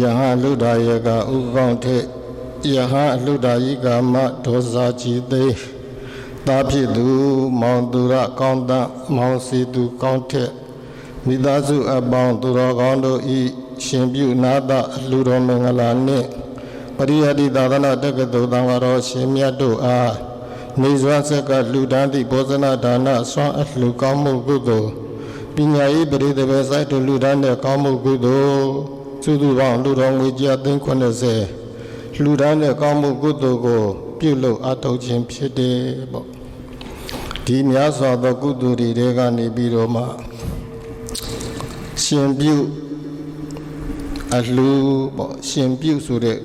ယဟအလုဒ္ဒါယကဥကောင်းထေယဟအလုဒ္ဒါယိကာမဒေါဇာကြည်သိတာဖြစ်သူမောင်သူရကောင်းတမောင်စီသူကောင်းထက်မိသားစုအပေါင်းသူတော်ကောင်းတို့ဤရှင်ပြုနာတအလှတော်မင်္ဂလာနှင့်ပရိယတိသာသနာတက္ကသိုလ်သံဃာတော်ရှင်မြတ်တို့အားနေစွမ်းဆက်ကလူတန်းသည့်ဘောဇနာဒါနဆွမ်းအလှကောင်းမှုကုသိုလ် ပညာရေးပရိသေဘစိုက်တို့လူတန်းတဲ့ကောင်းမှုကုသိုလ်စုစုပေါင်းလူတော်ငွေကျပ်သိန်း80လူတန်းတဲ့ကောင်းမှုကုသိုလ်ကို ပြုလုပ်အထောက်ခြင်းဖြစ်တယ်ပေါ့ဒီများစွာသောကုသိုလ်တွေတဲကနေပြီးတော့မှရှင်ပြုအလှူပေါ့ရှင်ပြုဆိုတဲ့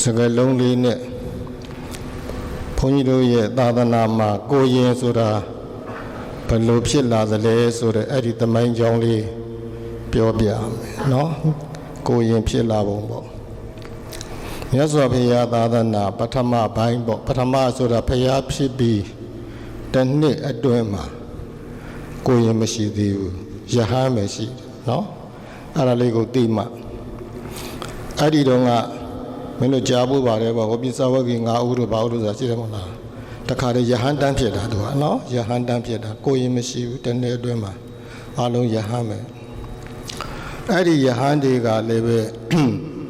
စကားလုံးလေးနဲ့ဘုန်းကြီးတို့ရဲ့သာသနာမှာကိုရင်ဆိုတာ ဘယ်လိုဖြစ်လာသလဲဆိုတော့အဲ့ဒီသမိုင်းကြောင်းလေးပြောပြမယ်နော်ကိုရင်ဖြစ်လာပုံပေါ့မြတ်စွာဘုရားသာသနာပထမပိုင်းပေါ့ပထမဆိုတာဘုရားဖြစ်ပြီးတစ်နှစ်အတွင်းမှာကိုရင်မရှိသေးဘူးယဟန်ပဲရှိတယ်နော်အဲ့ဒါလေးကိုသိမှအဲ့ဒီတော့ကမင်းတို့ကြားဖို့ပါတယ်ပေါ့ဟောပိစဝဂီ၅ဦးတို့ဘာဦးတို့ဆိုတာရှိတယ်မဟုတ်လား တခါတည်းယဟန်တန်းဖြစ်တာသူကနော်ယဟန်တန်းဖြစ်တာကိုရင်မရှိဘူးတနေ့အတွင်းမှာအလုံးယဟန်ပဲအဲ့ဒီယဟန်တွေကလည်းပဲ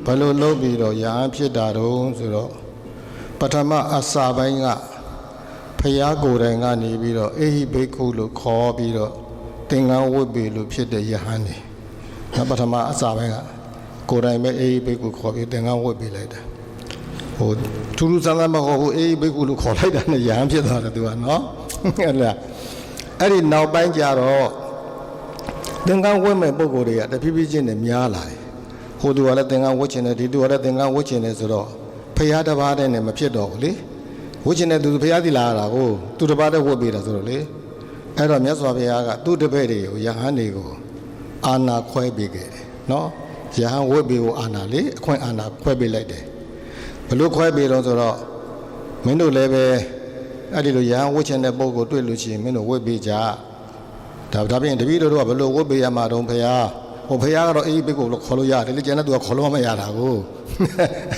ဘယ်လိုလုပ်ပြီးတော့ယဟန်ဖြစ်တာတုံးဆိုတော့ပထမအစာပိုင်းကဖျားကိုယ်တိုင်ကနေပြီးတော့အေဟိဘိက္ခုလို့ခေါ်ပြီးတော့သင်္ကန်းဝတ်ပြီလို့ဖြစ်တဲ့ယဟန်တွေနောက်ပထမအစာပိုင်းကကိုယ်တိုင်ပဲအေဟိဘိက္ခုခေါ်ပြီးသင်္ကန်းဝတ်ပြီလိုက်တာ ဟိုထူးထူးဆန်းဆန်းမဟုတ်ဘူးအေးဘိက္ခုလို့ခေါ်လိုက်တာနဲ့ရဟန်းဖြစ်သွားတယ်သူကနော်အဲ့ဒါအဲ့ဒီနောက်ပိုင်းကျတော့သင်္ကန်းဝတ်မဲ့ပုံကိုယ်တွေကတဖြည်းဖြည်းချင်းနဲ့များလာတယ်ဟိုသူကလည်းသင်္ကန်းဝတ်ချင်တယ်ဒီသူကလည်းသင်္ကန်းဝတ်ချင်တယ်ဆိုတော့ဖရာတစ်ပါးတည်းနဲ့မဖြစ်တော့ဘူးလေဝတ်ချင်တဲ့သူဖရာသီလာရတာကိုသူတစ်ပါးတည်းဝတ်ပေးတာဆိုတော့လေအဲ့တော့မြတ်စွာဘုရားကသူ့တပည့်တွေကိုယဟန်တွေကိုအာနာခွဲပေးခဲ့တယ်နော်ယဟန်ဝတ်ပေးကိုအာနာလေအခွင့်အာနာခွဲပေးလိုက်တယ် ဘလို့ခွဲပေးတော့ဆိုတော့မင်းတို့လည်းပဲအဲ့ဒီလိုရဟန်းဝတ်ချင်တဲ့ပုံကိုတွေ့လို့ရှိရင်မင်းတို့ဝတ်ပေးကြဒါဒါပြင်တပည့်တို့ကဘလို့ဝတ်ပေးရမှာတော့ဖရာဟိုဖရာကတော့အေးပိတ်ကိုခေါ်လို့ရတယ်လေကျန်တဲ့သူကခေါ်လို့မရတာကို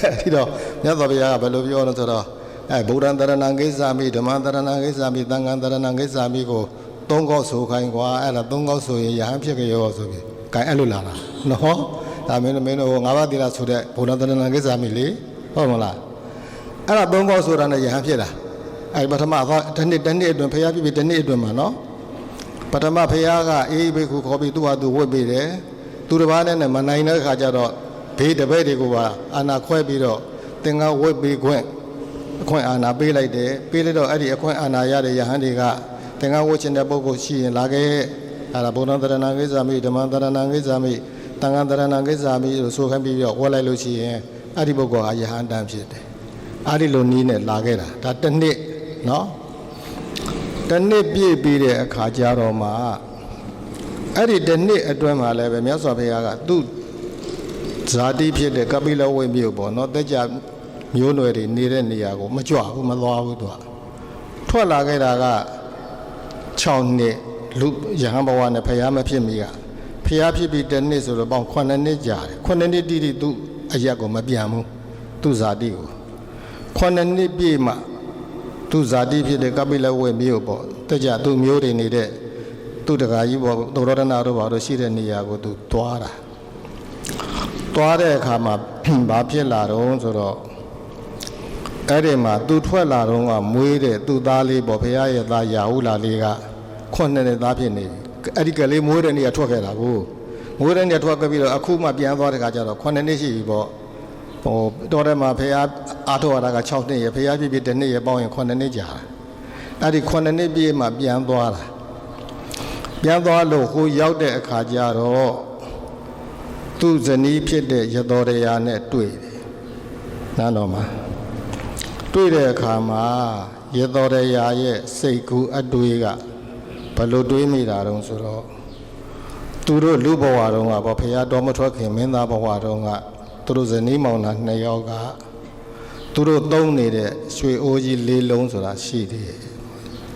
အဲ့ဒီတော့မြတ်စွာဘုရားကဘယ်လိုပြောလဲဆိုတော့အဲဗုဒ္ဓံတရဏံကိစ္ဆာမိဓမ္မံတရဏံကိစ္ဆာမိသံဃံတရဏံကိစ္ဆာမိကိုသုံးခေါက်ဆိုခိုင်းကွာအဲ့ဒါသုံးခေါက်ဆိုရင်ရဟန်းဖြစ်ကြရောဆိုပြီးဂိုင်းအဲ့လိုလာတာနော်ဒါမင်းတို့မင်းတို့ဟိုငါးပါးသီလဆိုတဲ့ဗုဒ္ဓံတရဏံကိစ္ဆာမိလေ ဟုတ်မလားအဲ့ဒါသုံးခေါက်ဆိုတာနဲ့ယဟန်ဖြစ်တာအဲ့ပထမသွားတစ်နှစ်တစ်နှစ်အတွင်းဖျားပြပြီတစ်နှစ်အတွင်းမှာနော်ပထမဖျားကအေးဘေးခုခေါ်ပြီးသူ့ဟာသူဝတ်ပေးတယ်သူတစ်ပါးနဲ့မနိုင်တဲ့ခါကျတော့ဘေးတပည့်တွေကိုပါအာနာခွဲပြီးတော့သင်္ကန်းဝတ်ပေးခွင့်အခွင့်အာနာပေးလိုက်တယ်ပေးလိုက်တော့အဲ့ဒီအခွင့်အာနာရတဲ့ယဟန်တွေကသင်္ကန်းဝတ်ချင်တဲ့ပုဂ္ဂိုလ်ရှိရင်လာခဲ့အဲ့ဒါဘုံတော်တရဏံကိစ္စမိဓမ္မတရဏံကိစ္စမိတန်ခါတရဏံကိစ္စမိလို့ဆိုခိုင်းပြီးတော့ဝတ်လိုက်လို့ရှိရင် အဲ့ဒီပုဂ္ဂိုလ်ဟာယဟန်တန်ဖြစ်တယ်အဲ့ဒီလိုနီးနဲ့လာခဲ့တာဒါတစ်နှစ်နော်တစ်နှစ်ပြည့်ပြီးတဲ့အခါကျတော့မှအဲ့ဒီတစ်နှစ်အတွင်းမှာလည်းပဲမြတ်စွာဘုရားကသူ့ဇာတိဖြစ်တဲ့ကပိလဝိမြို့ပေါ့နော်တက်ကြမျိုးနွယ်တွေနေတဲ့နေရာကိုမကြွဘူးမသွားဘူးသူကထွက်လာခဲ့တာက6နှစ်လူရဟန်းဘဝနဲ့ဖျားမဖြစ်မီကဖျားဖြစ်ပြီးတစ်နှစ်ဆိုတော့ပေါင်း9နှစ်ကြာတယ်9နှစ်တိတိသူ့ အရက်ကိုမပြန်ဘူးသူ့ဇာတိကိုခုနှစ်နှစ်ပြည့်မှသူဇာတိဖြစ်တဲ့ကပိလဝေမြို့ပေါ့တကြသူမျိုးတွေနေတဲ့သူတကာကြီးပေါ့သောရဏတို့ဘာလို့ရှိတဲ့နေရာကိုသူသွားတာသွားတဲ့အခါမှာဘာဖြစ်လာတော့ဆိုတော့အဲ့ဒီမှာသူထွက်လာတော့ကမွေးတဲ့သူ့သားလေးပေါ့ဖခင်ရဲ့သားရာဟုလာလေးကခုနှစ်နှစ်သားဖြစ်နေပြီအဲ့ဒီကလေးမွေးတဲ့နေရာထွက်ခဲ့တာကို မွေးတဲ့နေရာထွက်ခဲ့ပြီးတော့အခုမှပြန်သွားတဲ့ခါကျတော့ခုနှစ်နှစ်ရှိပြီပေါ့ဟိုတော်တယ်မှာဖះအားထုတ်ရတာက6နှစ်ရဖះပြည့်ပြည့်တစ်နှစ်ရပေါင်းရင်9နှစ်ကြာအဲ့ဒီ9နှစ်ပြည့်မှပြန်သွားတာပြန်သွားလို့ဟိုရောက်တဲ့အခါကျတော့သူ့ဇနီးဖြစ်တဲ့ရတော်ရယာနဲ့တွေ့တယ်နန်းတော်မှာတွေ့တဲ့အခါမှာရတော်ရယာရဲ့စိတ်ကူးအတွေ့ကဘယ်လိုတွေးမိတာတုံးဆိုတော့ သူတို့လူဘဝတုန်းကဗောဖះတော်မထွက်ခင်မင်းသားဘဝတုန်းကသူတို့ဇနီးမောင်နှံနှစ်ယောက်ကသူတို့သုံးနေတဲ့ရွှေအိုးကြီးလေးလုံးဆိုတာရှိတယ်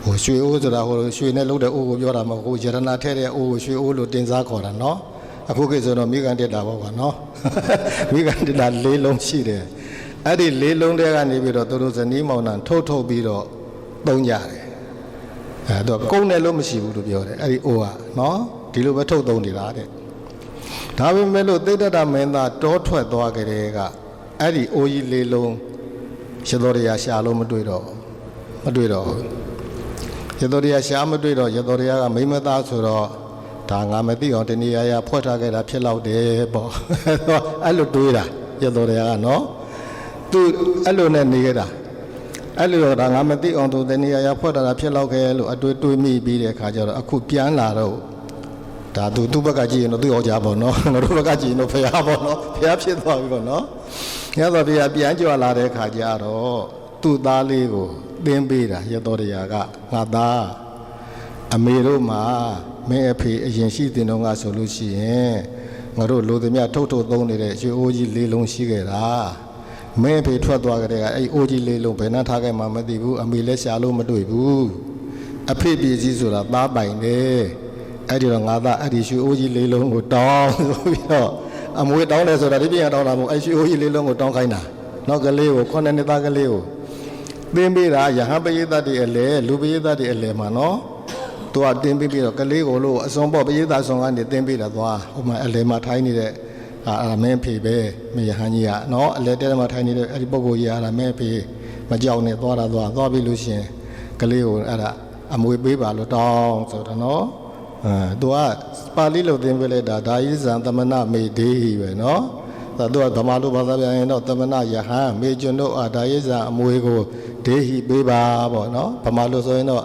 ဟိုရွှေအိုးဆိုတာဟိုရွှေနဲ့လုပ်တဲ့အိုးကိုပြောတာမဟုတ်ဘူးယရနာထဲတဲ့အိုးကိုရွှေအိုးလို့တင်စားခေါ်တာနော်အခုကိစ္စတော့မိကန်တက်တာပေါ့ကွာနော်မိကန်တက်တာလေးလုံးရှိတယ်အဲ့ဒီလေးလုံးတဲကနေပြီးတော့သူတို့ဇနီးမောင်နှံထုတ်ထုတ်ပြီးတော့သုံးကြတယ်အဲတော့ကုန်းတယ်လို့မရှိဘူးလို့ပြောတယ်အဲ့ဒီအိုးကနော် ဒီလိုပဲထုတ်သုံးနေတာတဲ့ဒါပေမဲ့လို့သိတ္တရမင်းသားတောထွက်သွားကြတဲ့ကအဲ့ဒီအိုးကြီးလေးလုံးရသောရရာရှာလို့မတွေ့တော့ဘူးမတွေ့တော့ဘူးရသောတရားရှားမတွေ့တော့ရသောတရားကမိမသားဆိုတော့ဒါငါမသိအောင်တဏှာရဖွက်ထားခဲ့တာဖြစ်တော့တယ်ပေါ့အဲ့လိုတွေးတာရသောတရားကနော်သူအဲ့လိုနဲ့နေခဲ့တာအဲ့လိုတော့ဒါငါမသိအောင်သူတဏှာရဖွက်ထားတာဖြစ်တော့ခဲ့လို့အတွေးတွေးမိပြီးတဲ့အခါကျတော့အခုပြန်လာတော့ ဒါသူသူ့ဘက်ကကြည့်ရင်တော့သူ့အောင်ကြပါနော်ငါတို့ဘက်ကကြည့်ရင်တော့ဖះပေါ့နော်ဖះဖြစ်သွားပြီပေါ့နော်ရသောတရားပြန်ကြွလာတဲ့အခါကျတော့သူ့သားလေးကိုသင်ပေးတာရသောတရားကငါသားအမေတို့မှာမင်းအဖေအရင်ရှိတင်တော့ကဆိုလို့ရှိရင်ငါတို့လူသမျှထုတ်ထုတ်သုံးနေတဲ့ရွှေအိုးကြီးလေးလုံးရှိခဲ့တာမင်းအဖေထွက်သွားကြတဲ့ကအဲ့အိုးကြီးလေးလုံးဘယ်နှထားခဲ့မှမသိဘူးအမေလည်းရှာလို့မတွေ့ဘူးအဖေပြည်စည်းဆိုတာသားပိုင်တယ် အဲ့ဒီတော့ငါသားအဲ့ဒီရွှေအိုးကြီးလေးလုံးကိုတောင်းဆိုပြီးတော့အမွေတောင်းတယ်ဆိုတာဒီပြန်တောင်းတာမဟုတ်အဲ့ရွှေအိုးကြီးလေးလုံးကိုတောင်းခိုင်းတာနောက်ကလေးကိုခုနှစ်နှစ်သားကလေးကိုသင်ပေးတာယဟန်ပရိသတ်တွေအလဲလူပရိသတ်တွေအလဲမှာနော်သူကတင်ပေးပြီးတော့ကလေးကိုလို့အစွန်ပေါ့ပရိသတ်ဆောင်ကနေတင်ပေးတာသွားဟိုမှာအလဲမှာထိုင်းနေတဲ့အာအမင်းဖေပဲမယဟန်ကြီးကနော်အလဲတဲမှာထိုင်းနေတဲ့အဲ့ဒီပုဂ္ဂိုလ်ကြီးကအာမင်းဖေမကြောက်နဲ့သွားတာသွားသွားပြီးလို့ရှရင်ကလေးကိုအဲ့ဒါအမွေပေးပါလို့တောင်းဆိုတော့နော် အဲသူကပါဠိလိုသင်ပေးလိုက်တာဒါယိဇံသမဏမေဒေဟိပဲနော်သာတော့ဗမာလိုဘာသာပြန်ရင်တော့သမဏယဟန်မေကျွန်တို့အာဒါယေဇာအမွေကိုဒေဟိပေးပါပေါ့နော်ဗမာလိုဆိုရင်တော့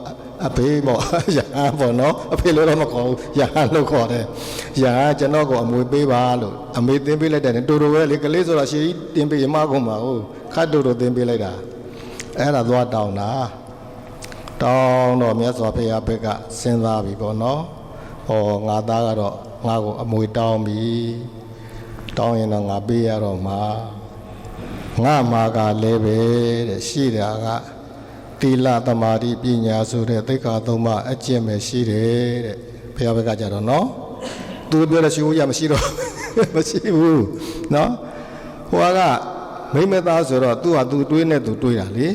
အဖေးပေါ့ယဟန်ပေါ့နော်အဖေလိုတော့မခေါ်ဘူးယဟန်လို့ခေါ်တယ်ယဟန်ကျွန်တော်ကိုအမွေပေးပါလို့အမေတင်ပေးလိုက်တယ်တူတူပဲလေကလေးဆိုတာရှေးကြီးတင်ပေးရမကုန်ပါဘူးခတ်တူတူတင်ပေးလိုက်တာအဲ့ဒါသွားတောင်းတာတောင်းတော့မြတ်စွာဘုရားဘက်ကစဉ်းစားပြီပေါ့နော် ဟောငါသားကတော့ငါ့ကိုအမွေတောင်းပြီတောင်းရင်တော့ငါပေးရတော့မှာငါမှာကလည်းပဲတဲ့ရှိတာကတိလသမာဓိပညာဆိုတဲ့သိက္ခာသုံးပါးအကျင့်ပဲရှိတယ်တဲ့ဘုရားဘက်ကကြတော့နော်သူပြောတဲ့ရှိဦးရမရှိတော့မရှိဘူးနော်ဟိုကမိမသားဆိုတော့သူ့ဟာသူတွေးနဲ့သူတွေးတာလေ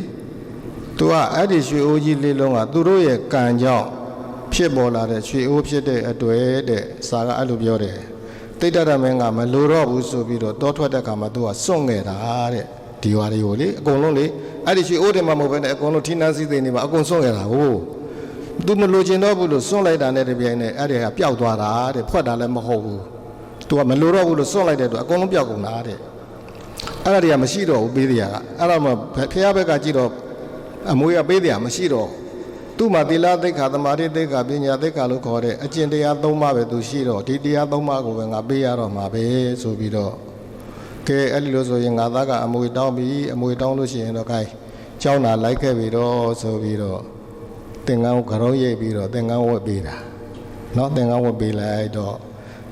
သူကအဲ့ဒီရွှေအိုးကြီးလေးလုံးကသူတို့ရဲ့ကံကြောင့် ဖြစ်ပေါ်လာတဲ့ရွှေအိုးဖြစ်တဲ့အတွေ့တဲ့စာကအဲ့လိုပြောတယ်တိတ်တရမင်းကမလိုတော့ဘူးဆိုပြီးတော့တောထွက်တဲ့ခါမှာသူကစွန့်ခဲ့တာတဲ့ဒီဝါတွေကိုလေအကုန်လုံးလေအဲ့ဒီရွှေအိုးတယ်မှာမဟုတ်ဘဲနဲ့အကုန်လုံးထိနှန်းစည်းသိနေမှာအကုန်စွန့်ခဲ့တာဟုတ်သူမလိုချင်တော့ဘူးလို့စွန့်လိုက်တာနဲ့တပြိုင်နက်အဲ့ဒီကပျောက်သွားတာတဲ့ဖွက်တာလည်းမဟုတ်ဘူးသူကမလိုတော့ဘူးလို့စွန့်လိုက်တဲ့အတွက်အကုန်လုံးပျောက်ကုန်တာတဲ့အဲ့ဒါတွေကမရှိတော့ဘူးပေးတရားကအဲ့ဒါမှဖះဘက်ကကြည့်တော့အမွေကပေးတရားမရှိတော့ဘူး သူ့မှာသီလသိက္ခာသမာဓိသိက္ခာပညာသိက္ခာလို့ခေါ်တဲ့အကျင့်တရား၃ပါးပဲသူရှိတော့ဒီတရား၃ပါးကိုပဲငါပေးရတော့မှာပဲဆိုပြီးတော့ကဲအဲ့ဒီလိုဆိုရင်ငါသားကအမွေတောင်းပြီအမွေတောင်းလို့ရှိရင်တော့ gain ကျောင်းသာလိုက်ခဲ့ပြီတော့ဆိုပြီးတော့သင်္ကန်းကိုကြောင်းရိပ်ပြီးတော့သင်္ကန်းဝတ်ပေးတာเนาะသင်္ကန်းဝတ်ပေးလိုက်တော့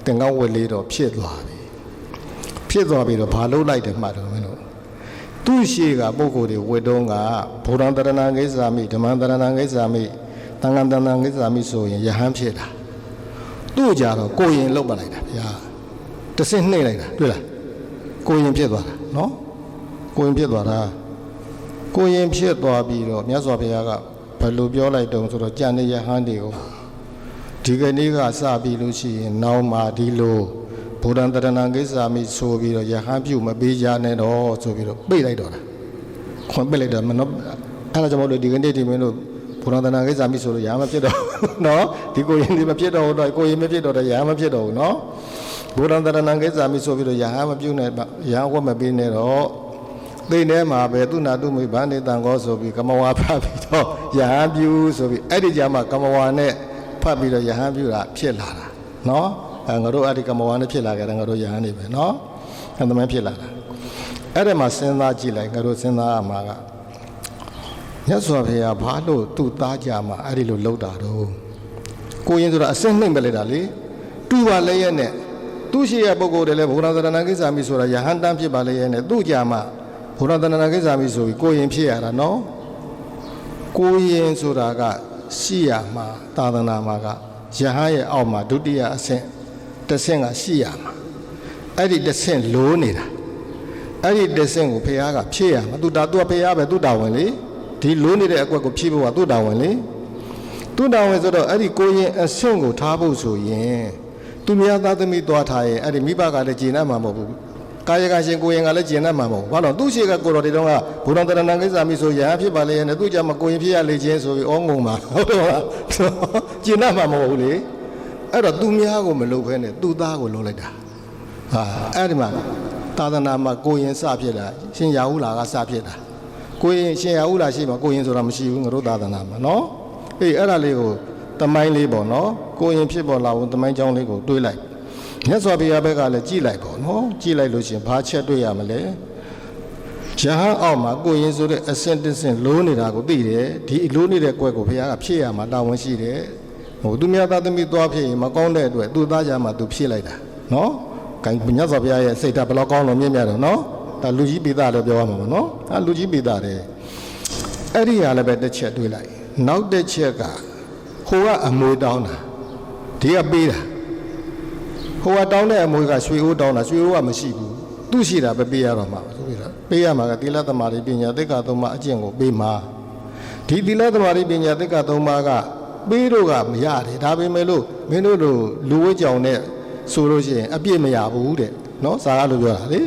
သင်္ကန်းဝတ်လေးတော့ဖြစ်သွားပြီဖြစ်သွားပြီးတော့ဘာလုပ်လိုက်တယ်မှတ်တော့မင်းတို့ သူရှိကပုဂ္ဂိုလ်တွေဝတ်တုံးကဘုရားတရဏဂိစ္ဆာမိဓမ္မတရဏဂိစ္ဆာမိသံဃာတရဏဂိစ္ဆာမိဆိုရင်ယဟန်ဖြစ်တာသူ့ကြတော့ကိုရင်လောက်ပါလိုက်တာဗျာတဆင့်နှိမ့်လိုက်တာတွေ့လားကိုရင်ဖြစ်သွားတာနော်ကိုရင်ဖြစ်သွားတာကိုရင်ဖြစ်သွားပြီးတော့မြတ်စွာဘုရားကဘယ်လိုပြောလိုက်တုံးဆိုတော့ကြံတဲ့ယဟန်တွေကိုဒီကနေ့ကစပြီးလို့ရှိရင်နောက်မှဒီလို ဘုရားတရဏဂိစ္ဆာမိဆိုပြီးတော့ယဟန်ပြုမပေးကြနဲ့တော့ဆိုပြီးတော့ပိတ်လိုက်တော့တာခွန်ပိတ်လိုက်တော့မနော်အဲ့ဒါကြောင့်မို့လို့ဒီကနေ့ဒီမင်းတို့ဘုရားတရဏဂိစ္ဆာမိဆိုလို့ယဟန်မဖြစ်တော့ဘူးနော်ဒီကိုရင်ဒီမဖြစ်တော့ဘူးတော့ကိုရင်မဖြစ်တော့တဲ့ယဟန်မဖြစ်တော့ဘူးနော်ဘုရားတရဏဂိစ္ဆာမိဆိုပြီးတော့ယဟန်မပြုနဲ့ယဟန်ဝတ်မပေးနဲ့တော့သိနေမှာပဲသူနာသူမိဗန္နေတန်ကောဆိုပြီးကမဝါဖတ်ပြီးတော့ယဟန်ပြုဆိုပြီးအဲ့ဒီကြမှာကမဝါနဲ့ဖတ်ပြီးတော့ယဟန်ပြုတာဖြစ်လာတာနော် အဲငါတို့အဲ့ဒီကမဝါနဲ့ဖြစ်လာကြတယ်ငါတို့ယဟန်နေပဲနော်အဲသမန်ဖြစ်လာတာအဲ့ဒီမှာစဉ်းစားကြည့်လိုက်ငါတို့စဉ်းစားရမှာကမြတ်စွာဘုရားဘာလို့သူ့သားကြမှာအဲ့ဒီလိုလှုပ်တာတော့ကိုရင်ဆိုတာအစင်းနှိမ့်ပဲလိုက်တာလေတူပါလဲရဲ့နဲ့သူရှိရဲ့ပုဂ္ဂိုလ်တွေလည်းဘုရားသရဏကိစ္စမိဆိုတာယဟန်တန်းဖြစ်ပါလေရဲ့နဲ့သူ့ကြမှာဘုရားတဏ္ဍာကိစ္စမိဆိုပြီးကိုရင်ဖြစ်ရတာနော်ကိုရင်ဆိုတာကရှိရမှာသာသနာမှာကယဟန်ရဲ့အောက်မှာဒုတိယအဆင့် တစ်ဆင့်ကရှိရမှာအဲ့ဒီတစ်ဆင့်လိုးနေတာအဲ့ဒီတစ်ဆင့်ကိုဖះကဖြည့်ရမှာသူတာသူကဖះပဲသူတာဝန်လေဒီလိုးနေတဲ့အကွက်ကိုဖြည့်ဖို့ကသူတာဝန်လေသူတာဝန်ဆိုတော့အဲ့ဒီကိုရင်အဆင့်ကိုထားဖို့ဆိုရင်သူများသားသမီးသွားထားရင်အဲ့ဒီမိဘကလည်းဂျင်းတ်မှာမဟုတ်ဘူးကာယကရှင်ကိုရင်ကလည်းဂျင်းတ်မှာမဟုတ်ဘူးဘာလို့သူရှိကကိုတော်တေတုံးကဘုရားတရဏံကိစ္စမိဆိုရဟဖြစ်ပါလေနဲ့သူကြမှာကိုရင်ဖြစ်ရလေခြင်းဆိုပြီးဩငုံမှာဟုတ်တယ်မလားဂျင်းတ်မှာမဟုတ်ဘူးလေ အဲ့တော့သူများကိုမလုပ်ဖဲနဲ့သူသားကိုလုပ်လိုက်တာဟာအဲ့ဒီမှာသာသနာမှာကိုရင်စဖြစ်တာရှင်ရာဟုလာကစဖြစ်တာကိုရင်ရှင်ရာဟုလာရှိမှာကိုရင်ဆိုတာမရှိဘူးငါတို့သာသနာမှာနော်အေးအဲ့ဒါလေးကိုတမိုင်းလေးပေါ့နော်ကိုရင်ဖြစ်ပေါ်လာဘူးတမိုင်းကြောင်းလေးကိုတွေးလိုက်မြတ်စွာဘုရားဘက်ကလည်းကြည်လိုက်ပေါ့နော်ကြည်လိုက်လို့ရှရင်ဘာချက်တွေ့ရမလဲရဟန်းအောက်မှာကိုရင်ဆိုတဲ့အစင်တစ်စင်လိုးနေတာကိုသိတယ်ဒီလိုးနေတဲ့ကွက်ကိုဘုရားကဖြည့်ရမှာတာဝန်ရှိတယ် ဟိုသူများသားသမီးသွားဖြစ်ရင်မကောင်းတဲ့အတွက်သူ့သားကြမှာသူဖြည့်လိုက်တာနော်။ဂိုင်းမြတ်စွာဘုရားရဲ့စိတ်ဓာတ်ဘယ်လောက်ကောင်းလို့မြင့်မြတ်တော့နော်။ဒါလူကြီးပိသားလို့ပြောရမှာပေါ့နော်။အဲလူကြီးပိသားတယ်။အဲ့ဒီဟာလည်းပဲတစ်ချက်တွေးလိုက်။နောက်တစ်ချက်ကဟိုကအမွေတောင်းတာဒီကပေးတာဟိုကတောင်းတဲ့အမွေကရွှေအိုးတောင်းတာရွှေအိုးကမရှိဘူး။သူ့ရှိတာပဲပေးရတော့မှာဆိုပြီးတော့ပေးရမှာကသီလသမာဓိပညာသစ္စာသုံးပါးအကျင့်ကိုပေးမှာ။ဒီသီလသမာဓိပညာသစ္စာသုံးပါးက ပေးတော့ကမရတယ်ဒါပေမဲ့လို့မင်းတို့လိုလူဝဲကြောင်နဲ့ဆိုလို့ရှိရင်အပြည့်မရဘူးတဲ့နော်ဇာကလိုပြောတာလေ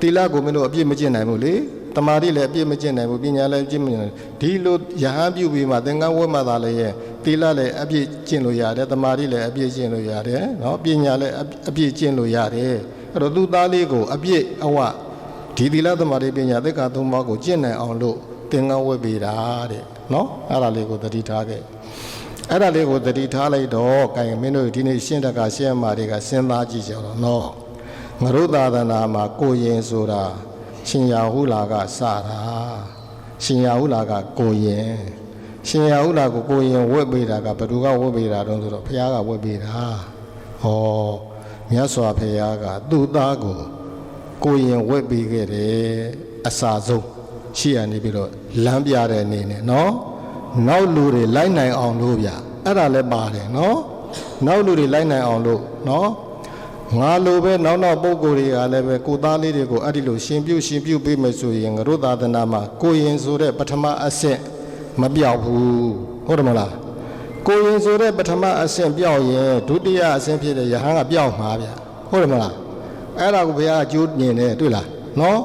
သီလကိုမင်းတို့အပြည့်မကျင့်နိုင်ဘူးလေတမာတိလည်းအပြည့်မကျင့်နိုင်ဘူးပညာလည်းကျင့်မနိုင်ဘူးဒီလိုယဟန်ပြုပြီးမှသင်္ကန်းဝဲမှသာလည်းရဲ့သီလလည်းအပြည့်ကျင့်လို့ရတယ်တမာတိလည်းအပြည့်ကျင့်လို့ရတယ်နော်ပညာလည်းအပြည့်ကျင့်လို့ရတယ်အဲ့တော့သူ့သားလေးကိုအပြည့်အဝဒီသီလသမာဓိပညာသစ္စာသုံးပါးကိုကျင့်နိုင်အောင်လို့သင်္ကန်းဝဲပေးတာတဲ့နော်အဲ့ဒါလေးကိုသတိထားခဲ့ အဲ့ဒါလေးကိုသတိထားလိုက်တော့ကဲမင်းတို့ဒီနေ့ရှင်းတက်ကရှင်းအမာတွေကစဉ်းစားကြည့်ကြတော့နော်ငရုသာသနာမှာကိုရင်ဆိုတာရှင်ရာဟုလာကစတာရှင်ရာဟုလာကကိုရင်ရှင်ရာဟုလာကိုကိုရင်ဝတ်ပေးတာကဘယ်သူကဝတ်ပေးတာတုံးဆိုတော့ဘုရားကဝတ်ပေးတာဟောမြတ်စွာဘုရားကသူ့သားကိုကိုရင်ဝတ်ပေးခဲ့တယ်အစာဆုံးရှိရနေပြီးတော့လမ်းပြတဲ့အနေနဲ့နော် နောက်လူတွေလိုက်နိုင်အောင်လို့ဗျအဲ့ဒါလည်းပါတယ်နော်နောက်လူတွေလိုက်နိုင်အောင်လို့နော်ငါလိုပဲနောက်နောက်ပုံကိုယ်တွေကလည်းပဲကိုသားလေးတွေကိုအဲ့ဒီလိုရှင်ပြုရှင်ပြုပေးမယ်ဆိုရင်ငရုသာသနာမှာကိုရင်ဆိုတဲ့ပထမအဆင့်မပြောက်ဘူးဟုတ်တယ်မလားကိုရင်ဆိုတဲ့ပထမအဆင့်ပြောက်ရင်ဒုတိယအဆင့်ဖြစ်တဲ့ယဟန်ကပြောက်မှာဗျဟုတ်တယ်မလားအဲ့ဒါကိုဘုရားကကြိုးမြင်တယ်တွေ့လားနော်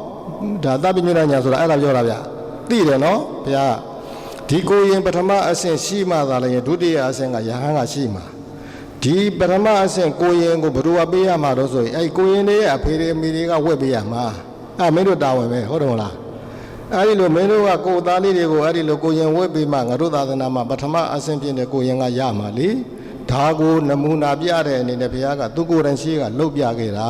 ဒါသဗ္ဗညုဏညာဆိုတာအဲ့ဒါပြောတာဗျသိတယ်နော်ဘုရားက ဒီကိုရင်ပထမအဆင့်ရှိမှသာလည်းဒုတိယအဆင့်ကယဟန်ကရှိမှာဒီပထမအဆင့်ကိုရင်ကိုဘယ်သူကပေးရမှာတော့ဆိုရင်အဲ့ကိုရင်တွေရဲ့အဖေတွေအမေတွေကဝက်ပေးရမှာအဲ့မင်းတို့တာဝန်ပဲဟုတ်တယ်မလားအဲ့ဒီလိုမင်းတို့ကကိုယ်သားလေးတွေကိုအဲ့ဒီလိုကိုရင်ဝက်ပေးမှငါတို့သာသနာမှာပထမအဆင့်ဖြစ်တဲ့ကိုရင်ကရမှာလေဒါကိုနမူနာပြတဲ့အနေနဲ့ဘုရားကသူကိုယ်တိုင်ရှိကလှုပ်ပြခဲ့တာ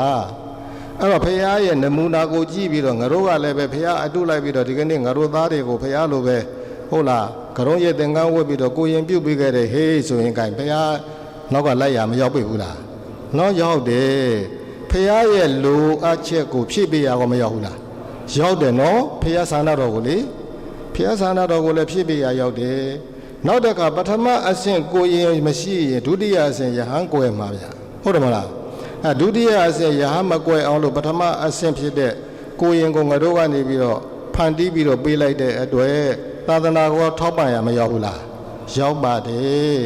အဲ့တော့ဘုရားရဲ့နမူနာကိုကြည့်ပြီးတော့ငါတို့ကလည်းပဲဘုရားအတုလိုက်ပြီးတော့ဒီကနေ့ငါတို့သားတွေကိုဘုရားလိုပဲ ဟုတ်လားကရုံးရဲ့သင်္ကန်းဝတ်ပြီးတော့ကိုရင်ပြုတ်ပြီးခဲ့တဲ့ဟေးဆိုရင်ကင်ဘုရားနောက်ကလိုက်ရမရောက်ပြီဘူးလားနော်ရောက်တယ်ဘုရားရဲ့လိုအပ်ချက်ကိုဖြည့်ပေးရကောမရောက်ဘူးလားရောက်တယ်နော်ဘုရားဆန္ဒတော်ကိုလေဘုရားဆန္ဒတော်ကိုလည်းဖြည့်ပေးရရောက်တယ်နောက်တစ်ခါပထမအဆင့်ကိုရင်မရှိရင်ဒုတိယအဆင့်ယဟန်ကိုယ်မှာဗျာဟုတ်တယ်မလားအဲဒုတိယအဆင့်ယဟန်မကွယ်အောင်လို့ပထမအဆင့်ဖြစ်တဲ့ကိုရင်ကိုငါတို့ကနေပြီးတော့ဖန်တီးပြီးတော့ပေးလိုက်တဲ့အတွက် သာသနာကိုထောက်ပံ့ရမရောက်ဘူးလားရောက်ပါတယ်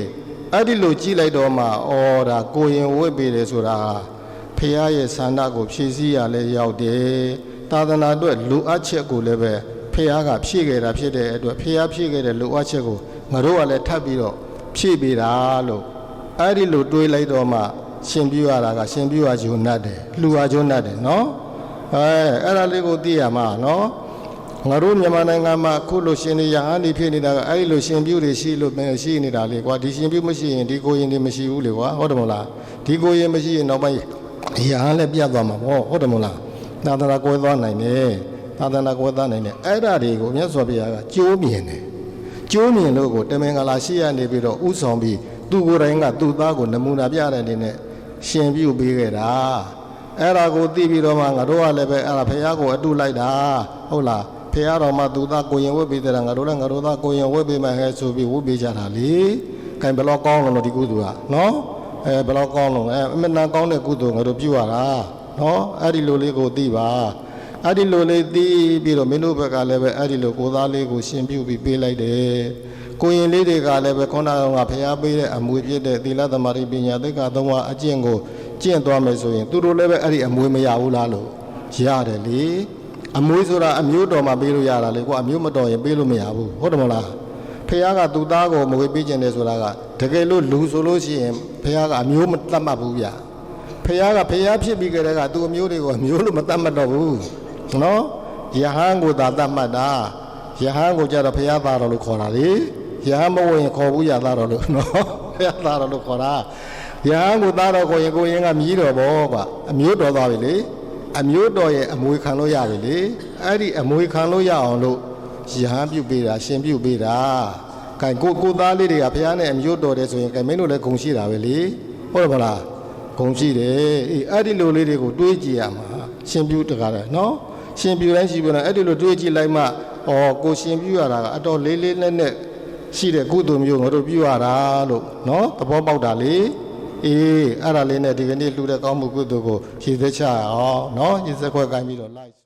အဲ့ဒီလိုကြည့်လိုက်တော့မှအော်ဒါကိုရင်ဝတ်ပေးတယ်ဆိုတာဖះရဲ့ဆန္ဒကိုဖြည့်ဆည်းရလဲရောက်တယ်သာသနာအတွက်လူအပ်ချက်ကိုလည်းပဲဖះကဖြည့်ခဲ့တာဖြစ်တဲ့အတွက်ဖះဖြည့်ခဲ့တဲ့လူအပ်ချက်ကိုငါတို့ကလည်းထပ်ပြီးတော့ဖြည့်ပေးတာလို့အဲ့ဒီလိုတွေးလိုက်တော့မှရှင်ပြရတာကရှင်ပြရဂျုံနဲ့တယ်လှူရဂျုံနဲ့တယ်နော်အဲအဲ့ဒါလေးကိုသိရမှာနော် ငါတို့မြန်မာနိုင်ငံမှာအခုလိုရှင်နေရဟန်းနေဖြစ်နေတာကအဲ့ဒီလိုရှင်ပြုတွေရှိလို့ရှိနေတာလေကွာဒီရှင်ပြုမရှိရင်ဒီကိုရင်တွေမရှိဘူးလေကွာဟုတ်တယ်မဟုတ်လားဒီကိုရင်မရှိရင်နောက်ပိုင်းရဟန်းလည်းပြတ်သွားမှာပေါ့ဟုတ်တယ်မဟုတ်လားသာသနာကွဲသွားနိုင်တယ်သာသနာကွဲသွားနိုင်တယ်အဲ့ဒါတွေကိုမြတ်စွာဘုရားကကြိုးမြင်တယ်ကြိုးမြင်လို့ကိုတမင်္ဂလာရှိရနေပြီးတော့ဥဆောင်ပြီးသူကိုယ်တိုင်ကသူ့သားကိုနမူနာပြတဲ့အနေနဲ့ရှင်ပြုပေးခဲ့တာအဲ့ဒါကိုသိပြီးတော့မှငါတို့ကလည်းပဲအဲ့ဒါဘုရားကိုအတုလိုက်တာဟုတ်လား ဖះတော်မှာသူသားကိုရင်ဝတ်ပေးတဲ့ငါတို့လည်းငါတို့သားကိုရင်ဝတ်ပေးမှဟဲ့ဆိုပြီးဝတ်ပေးကြတာလေ။ကင်ဘယ်တော့ကောင်းလို့ဒီကုသူကနော်။ဟအဲဘယ်လောက်ကောင်းလို့အဲအမနာကောင်းတဲ့ကုသိုလ်ငါတို့ပြုရတာနော်အဲ့ဒီလိုလေးကိုသိပါအဲ့ဒီလိုလေးသိပြီးတော့မင်းတို့ဘက်ကလည်းပဲအဲ့ဒီလိုကိုယ်သားလေးကိုရှင်ပြုပြီးပေးလိုက်တယ်ကိုရင်လေးတွေကလည်းပဲခေါင်းတော်ကဖျားပေးတဲ့အမွေဖြစ်တဲ့သီလသမารိပညာသိက္ခာသုံးပါးအကျင့်ကိုကျင့်သွားမယ်ဆိုရင်သူတို့လည်းပဲအဲ့ဒီအမွေမရဘူးလားလို့ရတယ်လေ အမွေဆိုတာအမျိုးတော်မှာပေးလို့ရတာလေကွာအမျိုးမတော်ရင်ပေးလို့မရဘူးဟုတ်တယ်မဟုတ်လားဖះကသူ့သားကိုမဝေပေးခြင်းတယ်ဆိုတာကတကယ်လို့လူဆိုလို့ရှိရင်ဖះကအမျိုးမတတ်မှတ်ဘူးဗျဖះကဖះဖြစ်ပြီးကြတဲ့ကသူ့အမျိုးတွေကိုအမျိုးလို့မတတ်မှတ်တော့ဘူးနော်ယဟန်ကိုသာတတ်မှတ်တာယဟန်ကိုကြတော့ဖះသားတော်လို့ခေါ်တာလေယဟန်မဝင်ခေါ်ဘူးရသားတော်လို့နော်ဖះသားတော်လို့ခေါ်တာယဟန်ကိုသားတော်ကိုရင်ကိုရင်ကမြည်တော်ဘောကွာအမျိုးတော်သွားပြီလေ အမျိုးတော်ရဲ့အမွေခံလို့ရပြီလေအဲ့ဒီအမွေခံလို့ရအောင်လို့ရဟန်းပြုတ်ပေးတာရှင်ပြုတ်ပေးတာကဲကိုကိုသားလေးတွေကဘုရားနဲ့အမျိုးတော်တယ်ဆိုရင်ကဲမင်းတို့လည်းဂုံရှိတာပဲလေဟုတ်တယ်မလားဂုံရှိတယ်အေးအဲ့ဒီလိုလေးတွေကိုတွေးကြည့်ရမှာရှင်ပြုတ်တကားတယ်နော်ရှင်ပြုတ်တိုင်းရှိပြုတ်တိုင်းအဲ့ဒီလိုတွေးကြည့်လိုက်မှဩကိုရှင်ပြုတ်ရတာကအတော်လေးလေးနဲ့နဲ့ရှိတဲ့ကုသိုလ်မျိုးငါတို့ပြုတ်ရတာလို့နော်သဘောပေါက်တာလေ အေးအဲ့ဒါလေးနဲ့ဒီကနေ့လှူတဲ့ကောင်းမှုကုသိုလ်ကိုရည်သက်ချအောင်နော်ရည်စက်ခွက်ကိုင်းပြီးတော့လိုက်